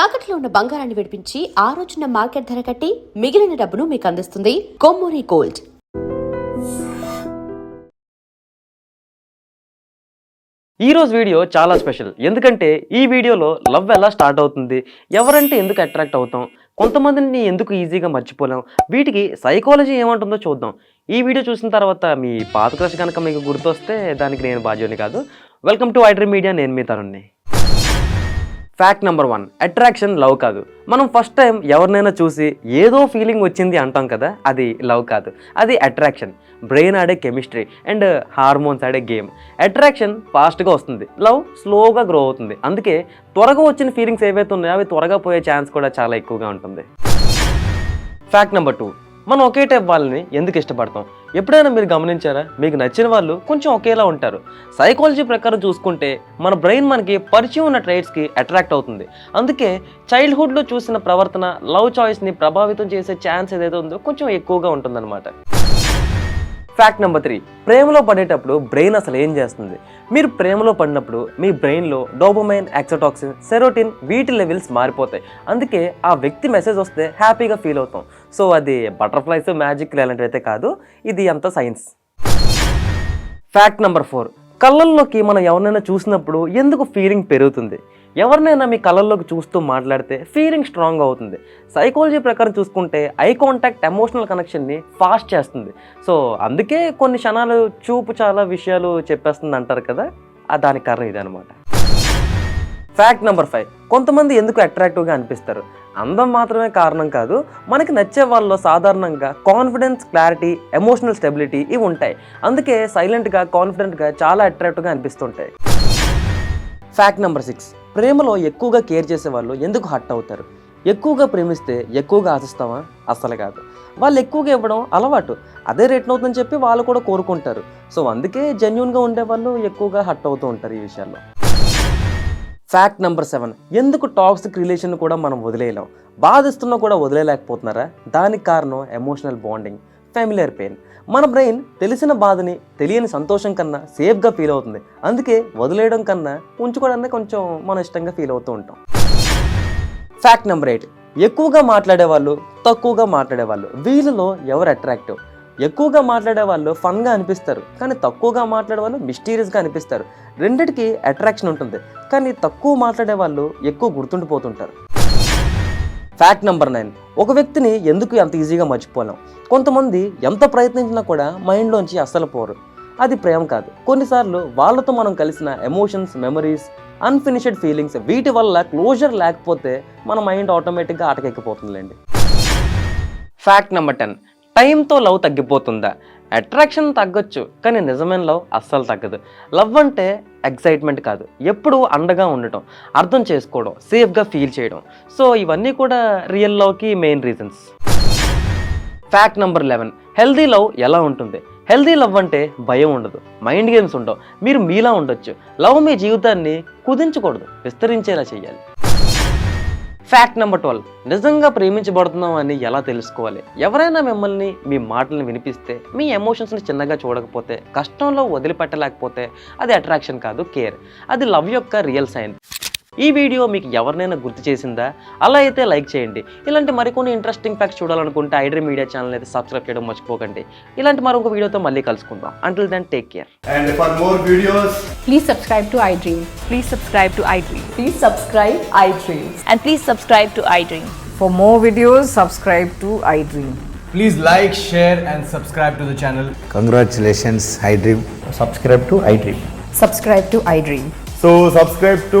తాకట్లో ఉన్న బంగారాన్ని విడిపించి ఆ రోజున మార్కెట్ ధర కట్టి మిగిలిన డబ్బును మీకు అందిస్తుంది కొమ్మూరి గోల్డ్. ఈ రోజు వీడియో చాలా స్పెషల్. ఎందుకంటే ఈ వీడియోలో లవ్ ఎలా స్టార్ట్ అవుతుంది ఎవరంటే ఎందుకు అట్రాక్ట్ అవుతాం కొంతమందిని ఎందుకు ఈజీగా మర్చిపోలేం వీటికి సైకాలజీ ఏమంటుందో చూద్దాం. ఈ వీడియో చూసిన తర్వాత మీ పాత క్రష్ కనుక మీకు గుర్తొస్తే దానికి నేను బాధ్యుని కాదు. వెల్కమ్ టు ఐడ్రీ మీడియా నేను మీ తరుణ్ణి fact number one attraction love కాదు. మనం ఫస్ట్ టైం ఎవరినైనా చూసి ఏదో ఫీలింగ్ వచ్చింది అంటాం కదా అది లవ్ కాదు. అది అట్రాక్షన్ బ్రెయిన్ ఆడే కెమిస్ట్రీ అండ్ హార్మోన్స్ ఆడే గేమ్ అట్రాక్షన్ ఫాస్ట్గా వస్తుంది. లవ్ స్లోగా గ్రో అవుతుంది. అందుకే త్వరగా వచ్చిన ఫీలింగ్స్ ఏవైతే ఉన్నాయో అవి త్వరగా పోయే ఛాన్స్ కూడా చాలా ఎక్కువగా ఉంటుంది. ఫ్యాక్ట్ నెంబర్ టూ మనం ఒకే టైప్ వాళ్ళని ఎందుకు ఇష్టపడతాం? ఎప్పుడైనా మీరు గమనించారా? మీకు నచ్చిన వాళ్ళు కొంచెం ఒకేలా ఉంటారు. సైకాలజీ ప్రకారం చూసుకుంటే మన బ్రెయిన్ మనకి పరిచయం ఉన్న ట్రైట్స్కి అట్రాక్ట్ అవుతుంది. అందుకే చైల్డ్హుడ్లో చూసిన ప్రవర్తన లవ్ చాయిస్ని ప్రభావితం చేసే ఛాన్స్ ఏదైతే ఉందో కొంచెం ఎక్కువగా ఉంటుందన్నమాట. ఫ్యాక్ట్ నెంబర్ త్రీ ప్రేమలో పడేటప్పుడు బ్రెయిన్ అసలు ఏం చేస్తుంది? మీరు ప్రేమలో పడినప్పుడు మీ బ్రెయిన్లో డోబోమైన్ యాక్సోటాక్సిన్ సెరోటిన్ వీటి లెవెల్స్ మారిపోతాయి. అందుకే ఆ వ్యక్తి మెసేజ్ వస్తే హ్యాపీగా ఫీల్ అవుతాం. సో అది బటర్ఫ్లైస్ మ్యాజిక్ ఇలాంటివి అయితే కాదు. ఇది అంత సైన్స్. ఫ్యాక్ట్ నెంబర్ ఫోర్ కళ్ళల్లోకి మనం ఎవరినైనా చూసినప్పుడు ఎందుకు ఫీలింగ్ పెరుగుతుంది? ఎవరినైనా మీ కళ్ళల్లోకి చూస్తూ మాట్లాడితే ఫీలింగ్ స్ట్రాంగ్ అవుతుంది. సైకాలజీ ప్రకారం చూసుకుంటే ఐ కాంటాక్ట్ ఎమోషనల్ కనెక్షన్ని ఫాస్ట్ చేస్తుంది. సో అందుకే కొన్ని క్షణాలు చూపు చాలా విషయాలు చెప్పేస్తుంది అంటారు కదా దానికి కారణం ఇదనమాట ఫ్యాక్ట్ నెంబర్ ఫైవ్. కొంతమంది ఎందుకు అట్రాక్టివ్గా అనిపిస్తారు? అందం మాత్రమే కారణం కాదు మనకి నచ్చే వాళ్ళలో సాధారణంగా కాన్ఫిడెన్స్ క్లారిటీ ఎమోషనల్ స్టెబిలిటీ ఇవి ఉంటాయి. అందుకే సైలెంట్గా కాన్ఫిడెంట్గా చాలా అట్రాక్టివ్గా అనిపిస్తుంటాయి. ఫ్యాక్ట్ నెంబర్ సిక్స్ ప్రేమలో ఎక్కువగా కేర్ చేసే వాళ్ళు ఎందుకు హట్ అవుతారు? ఎక్కువగా ప్రేమిస్తే ఎక్కువగా ఆశిస్తామా? అస్సలు కాదు. వాళ్ళు ఎక్కువగా ఇవ్వడం అలవాటు. అదే రేట్ అవుతుందని చెప్పి వాళ్ళు కూడా కోరుకుంటారు. సో అందుకే జెన్యున్గా ఉండే వాళ్ళు ఎక్కువగా హట్ అవుతూ ఉంటారు ఈ విషయాల్లో. ఫ్యాక్ట్ నెంబర్ సెవెన్ ఎందుకు టాక్సిక్ రిలేషన్ కూడా మనం వదిలేయలేం? బాధిస్తున్నా కూడా వదిలేయలేకపోతున్నారా? దానికి కారణం ఎమోషనల్ బాండింగ్ ఫ్యామిలియర్ పెయిన్ మన బ్రెయిన్ తెలిసిన బాధని తెలియని సంతోషం కన్నా సేఫ్గా ఫీల్ అవుతుంది. అందుకే వదిలేయడం కన్నా ఉంచుకోవడానికి కొంచెం మనం ఇష్టంగా ఫీల్ అవుతూ ఉంటాం. ఫ్యాక్ట్ నెంబర్ ఎయిట్ ఎక్కువగా మాట్లాడే వాళ్ళు తక్కువగా మాట్లాడేవాళ్ళు. వీళ్ళలో ఎవరు అట్రాక్టివ్ ఎక్కువగా మాట్లాడే వాళ్ళు ఫన్గా అనిపిస్తారు. కానీ తక్కువగా మాట్లాడే వాళ్ళు మిస్టీరియస్గా అనిపిస్తారు. రెండిటికి అట్రాక్షన్ ఉంటుంది. కానీ తక్కువ మాట్లాడే వాళ్ళు ఎక్కువ గుర్తుండిపోతుంటారు. ఫ్యాక్ట్ నెంబర్ నైన్ ఒక వ్యక్తిని ఎందుకు అంత ఈజీగా మర్చిపోలేం? కొంతమంది ఎంత ప్రయత్నించినా కూడా మైండ్లోంచి అస్సలు పోరు. అది ప్రేమ కాదు. కొన్నిసార్లు వాళ్ళతో మనం కలిసిన ఎమోషన్స్ మెమరీస్ అన్ఫినిష్డ్ ఫీలింగ్స్ వీటి వల్ల క్లోజర్ లేకపోతే మన మైండ్ ఆటోమేటిక్గా ఆటకెక్కిపోతుందిలేండి ఫ్యాక్ట్ నెంబర్ టెన్ టైంతో లవ్ తగ్గిపోతుందా? అట్రాక్షన్ తగ్గొచ్చు కానీ నిజమైన లవ్ అస్సలు తగ్గదు. లవ్ అంటే ఎక్సైట్మెంట్ కాదు. ఎప్పుడూ అండగా ఉండటం అర్థం చేసుకోవడం సేఫ్గా ఫీల్ చేయడం. సో ఇవన్నీ కూడా రియల్ లవ్కి main reasons fact number eleven healthy love ఎలా ఉంటుంది? హెల్దీ లవ్ అంటే భయం ఉండదు మైండ్ గేమ్స్ ఉండవు. మీరు మీలా ఉండొచ్చు. లవ్ మీ జీవితాన్ని కుదించకూడదు విస్తరించేలా చేయాలి. ఫ్యాక్ట్ నెంబర్ ట్వెల్వ్ నిజంగా ప్రేమించబడుతున్నాం అని ఎలా తెలుసుకోవాలి? ఎవరైనా మిమ్మల్ని మీ మాటలను వినిపిస్తే మీ ఎమోషన్స్ని చిన్నగా చూడకపోతే కష్టంలో వదిలిపెట్టలేకపోతే అది అట్రాక్షన్ కాదు కేర్ అది లవ్ యొక్క రియల్ సైన్ ఈ వీడియో మీకు ఎవరినైనా గుర్తు చేసిందా అలా అయితే లైక్ చేయండి ఇలాంటి మరికొన్ని ఇంట్రెస్టింగ్ ఫ్యాక్ట్స్ చూడాలనుకుంటే ఐడ్రీ మీడియా ఛానల్ అయితే సబ్స్క్రైబ్ చేయడం మర్చిపోకండి ఇలాంటి మరొక వీడియోతో మళ్ళీ కలుసుకుందాం until then take care And for more videos, Please subscribe to iDream. Please subscribe to iDream. Please subscribe iDreams. And please subscribe to iDream. For more videos, subscribe to iDream. please like, share, and subscribe to the channel. Congratulations, iDream. subscribe to iDream. Subscribe to iDream. So, subscribe to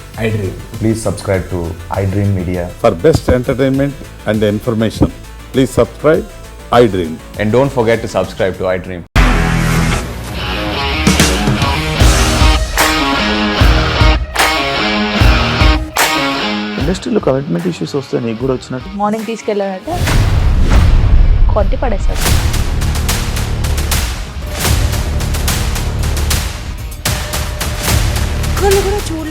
subscribe to iDream. Please subscribe to iDream Media. For best entertainment and information please subscribe iDream And don't forget to subscribe to iDream. ఇండస్ట్రీలో commitment issues వస్తే నీకు కూడా వచ్చినట్టు morning తీసుకెళ్ళాలంటే కొట్టి పడేశాడు ఒక్కళ్ళు కూడా చూడలేదు